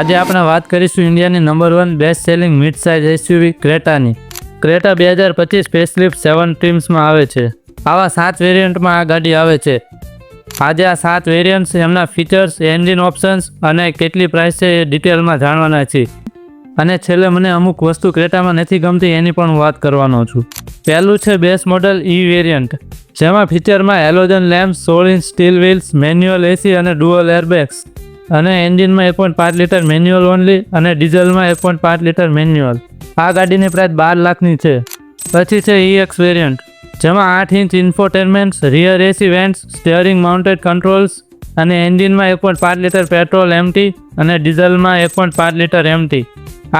આજે આપણે વાત કરીશું ઇન્ડિયાની number one best selling mid size SUV ક્રેટાની. Creta બે હજાર પચીસ ફેસલિફ્ટ સેવન ટ્રીમ્સમાં આવે છે. આવા સાત વેરિયન્ટમાં આ ગાડી આવે છે. આજે આ સાત વેરિયન્ટ્સ એમના ફીચર્સ એન્જિન ઓપ્શન્સ અને કેટલી પ્રાઇસ છે એ ડિટેલમાં જાણવાના છે અને છેલ્લે મને અમુક વસ્તુ ક્રેટામાં નથી ગમતી એની પણ વાત કરવાનો છું. પહેલું છે બેસ મોડલ ઈ વેરિયન્ટ જેમાં ફીચરમાં એલોજન લેમ્પ સોળ inch steel wheels manual AC અને ડુઅલ એરબેગ્સ અને એન્જિનમાં એક પોઈન્ટ પાંચ લીટર મેન્યુઅલ ઓનલી અને ડીઝલમાં એક પોઈન્ટ પાંચ લીટર મેન્યુઅલ. આ ગાડીની પ્રાઇસ બાર લાખની છે. પછી છે ઈએક્સ વેરિયન્ટ જેમાં આઠ inch infotainment rear AC vents steering mounted controls અને એન્જિનમાં એક પોઈન્ટ પાંચ લીટર પેટ્રોલ એમટી અને ડીઝલમાં એક પોઈન્ટ પાંચ લીટર એમટી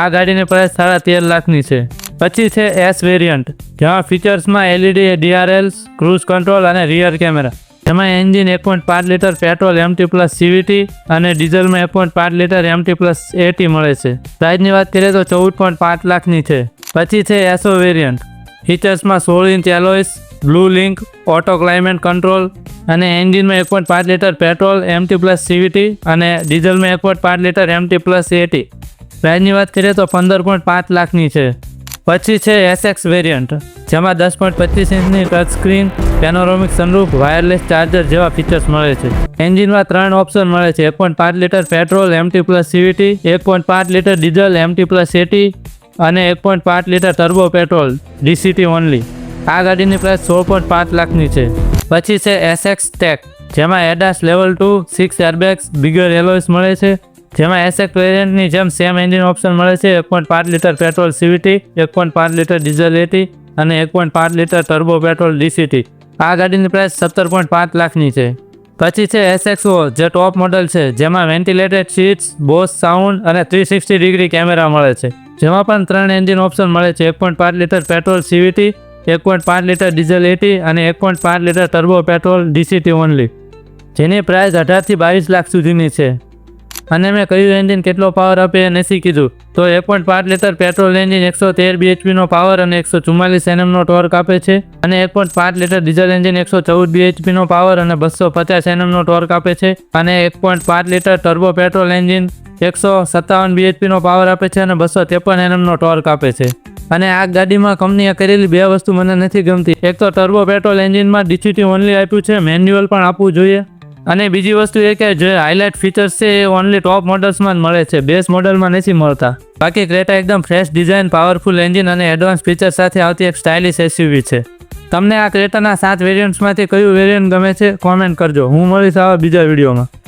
આ ગાડીની પ્રાઇસ સાડા તેર લાખની છે. પછી છે એસ વેરિયન્ટ જેમાં ફીચર્સમાં એલઈડી ડીઆરએલ્સ ક્રૂઝ કંટ્રોલ અને રિયર કેમેરા જેમાં એન્જિન એક પોઈન્ટ પાંચ litre petrol MT plus CVT અને ડીઝલમાં એક પોઈન્ટ પાંચ લીટર એમટી પ્લસ એટી મળે છે. પ્રાઇસની વાત કરીએ તો ચૌદ પોઈન્ટ પાંચ લાખની છે. પછી છે એસો વેરિયન્ટ ફીચર્સમાં સોળ inch alloys blue link auto climate control અને એન્જિનમાં એક પોઈન્ટ પાંચ litre petrol MT plus CVT અને ડીઝલમાં એક પોઈન્ટ પાંચ લીટર એમટી પ્લસ એટી પ્રાઇસની વાત કરીએ તો પંદર પોઈન્ટ પાંચ લાખની છે. પછી છે એસએક્સ વેરિયન્ટ જેમાં દસ પોઈન્ટ પચીસ ઇંચની touch screen panoramic sunroof wireless charger જેવા ફીચર્સ મળે છે. એન્જિનમાં ત્રણ ઓપ્શન મળે છે. એક પોઈન્ટ પાંચ litre petrol MT plus CVT એક પોઈન્ટ પાંચ litre diesel MT plus AT અને એક પોઈન્ટ પાંચ litre turbo petrol DCT only આ ગાડીની પ્રાઇસ સોળ પોઈન્ટ પાંચ લાખની છે. પછી છે એસએક્સ ટેક જેમાં ADAS level two six airbags bigger alloys મળે છે. જેમાં એસએક્સ વેરિયન્ટની જેમ સેમ એન્જિન ઓપ્શન મળે છે. એક પોઈન્ટ પાંચ લીટર પેટ્રોલ સીવીટી એક પોઈન્ટ પાંચ લીટર ડીઝલ એટી અને એક પોઈન્ટ પાંચ લીટર ટર્બો પેટ્રોલ ડીસીટી આ ગાડીની પ્રાઇસ સત્તર પોઈન્ટ પાંચ લાખની છે. પછી છે એસએક્સો જે ટોપ મોડલ છે, જેમાં વેન્ટિલેટેડ સીટ્સ બોસ સાઉન્ડ અને થ્રી સિક્સટી ડિગ્રી કેમેરા મળે છે. જેમાં પણ ત્રણ એન્જિન ઓપ્શન મળે છે, એક પોઈન્ટ પાંચ લીટર પેટ્રોલ સીવીટી એક પોઈન્ટ પાંચ લીટર ડીઝલ એટી અને એક પોઈન્ટ પાંચ litre turbo petrol DCT only જેની પ્રાઇસ અઢારથી બાવીસ લાખ સુધીની છે. અને મેં કયું એન્જિન કેટલો પાવર આપે એ નથી કીધું. તો એક પોઈન્ટ પાંચ લીટર પેટ્રોલ એન્જિન એકસો તેર બીએચપીનો પાવર અને એકસો ચુમ્માલીસ એનએમનો ટોર્ક આપે છે. અને એક પોઈન્ટ પાંચ લીટર ડીઝલ એન્જિન એકસો ચૌદ બીએચપીનો પાવર અને બસો પચાસ એનએમનો ટોર્ક આપે છે. અને એક પોઈન્ટ પાંચ લીટર ટર્બો પેટ્રોલ એન્જિન એકસો સત્તાવન બીએચપીનો પાવર આપે છે અને બસો ત્રેપન એનએમનો ટોર્ક આપે છે. અને આ ગાડીમાં કંપનીએ કરેલી બે વસ્તુ મને નથી ગમતી. એક તો ટર્બો પેટ્રોલ એન્જિનમાં ડીસીટી ઓનલી આપ્યું છે મેન્યુઅલ પણ આપવું જોઈએ. અને બીજી વસ્તુ એ કે જે હાઇલાઇટ ફીચર્સ છે, એ ઓનલી ટોપ મોડલ્સમાં જ મળે છે. બેસ મોડલમાં નથી મળતા. બાકી ક્રેટા એકદમ ફ્રેશ ડિઝાઇન પાવરફુલ એન્જિન અને એડવાન્સ ફીચર સાથે આવતી એક સ્ટાઇલિશ એસયુવી છે. તમને આ ક્રેટાના સાત વેરિયન્ટ્સમાંથી કયું વેરિયન્ટ ગમે છે કોમેન્ટ કરજો. હું મળીશ આવા બીજા વિડીયોમાં